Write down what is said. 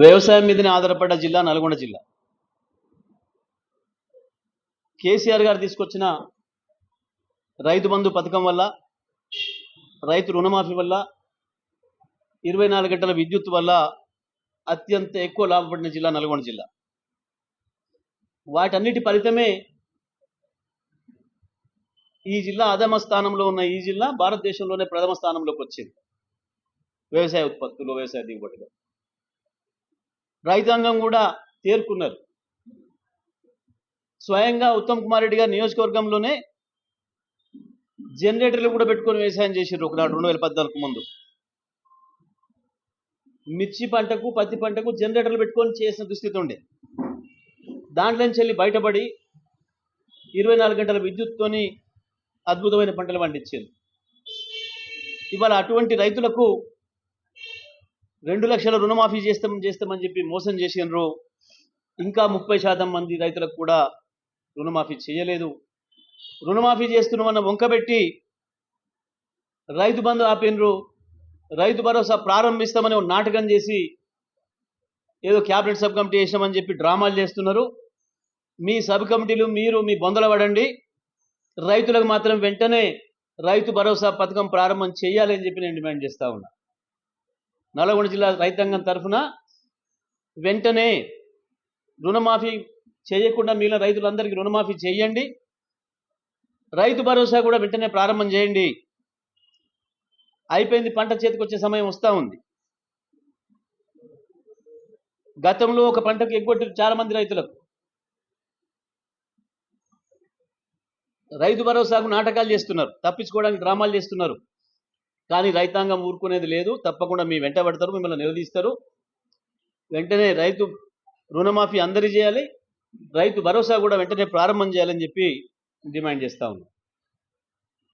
వ్యవసాయం మీదనే ఆధారపడ్డ జిల్లా నల్గొండ జిల్లా. కేసీఆర్ గారు తీసుకొచ్చిన రైతు బంధు పథకం వల్ల రైతు రుణమాఫీ వల్ల ఇరవై నాలుగు గంటల విద్యుత్ వల్ల అత్యంత ఎక్కువ లాభపడిన జిల్లా నల్గొండ జిల్లా. వాటన్నిటి ఫలితమే ఈ జిల్లా అధమ స్థానంలో ఉన్న ఈ జిల్లా భారతదేశంలోనే ప్రథమ స్థానంలోకి వచ్చింది. వ్యవసాయ ఉత్పత్తులు వ్యవసాయ దిగుబడిలో. రైతాంగం కూడా తేరుకున్నారు స్వయంగా ఉత్తమ్ కుమార్ రెడ్డి గారి నియోజకవర్గంలోనే జనరేటర్లు కూడా పెట్టుకొని వ్యవసాయం చేసారు ఒకనాడు రెండు వేల పద్నాలుగు ముందు. మిర్చి పంటకు పత్తి పంటకు జనరేటర్లు పెట్టుకొని చేసిన దుస్థితి ఉండే. దాంట్లో నుంచి వెళ్ళి బయటపడి ఇరవై నాలుగు గంటల విద్యుత్తోని అద్భుతమైన పంటలు పండించింది. ఇవాళ అటువంటి రైతులకు రెండు లక్షల రుణమాఫీ చేస్తాం చేస్తామని చెప్పి మోసం చేసినారు ఇంకా ముప్పై శాతం మంది రైతులకు కూడా రుణమాఫీ చేయలేదు. రుణమాఫీ చేస్తున్నామన్న వంకబెట్టి రైతు బంధు ఆపినరు రైతు భరోసా ప్రారంభిస్తామని ఒక నాటకం చేసి ఏదో క్యాబినెట్ సబ్ కమిటీ వేసినామని చెప్పి డ్రామాలు చేస్తున్నారు. మీ సబ్ కమిటీలు మీరు మీ బొందల పడండి. రైతులకు మాత్రం వెంటనే రైతు భరోసా పథకం ప్రారంభం చేయాలని చెప్పి నేను డిమాండ్ చేస్తా ఉన్నా. నల్గొండ జిల్లా రైతాంగం తరఫున వెంటనే రుణమాఫీ చేయకుండా మిగిలిన రైతులందరికీ రుణమాఫీ చేయండి. రైతు భరోసా కూడా వెంటనే ప్రారంభం చేయండి. అయిపోయింది పంట చేతికి వచ్చే సమయం వస్తూ ఉంది. గతంలో ఒక పంటకు ఎగ్గొట్టారు చాలా మంది రైతులకు. రైతు భరోసాకు నాటకాలు చేస్తున్నారు తప్పించుకోవడానికి డ్రామాలు చేస్తున్నారు. కానీ రైతాంగం ఊరుకునేది లేదు. తప్పకుండా మీ వెంట పడతారు మిమ్మల్ని నిలదీస్తారు. వెంటనే రైతు రుణమాఫీ అందరి చేయాలి. రైతు భరోసా కూడా వెంటనే ప్రారంభం చేయాలని చెప్పి డిమాండ్ చేస్తా ఉన్నాం.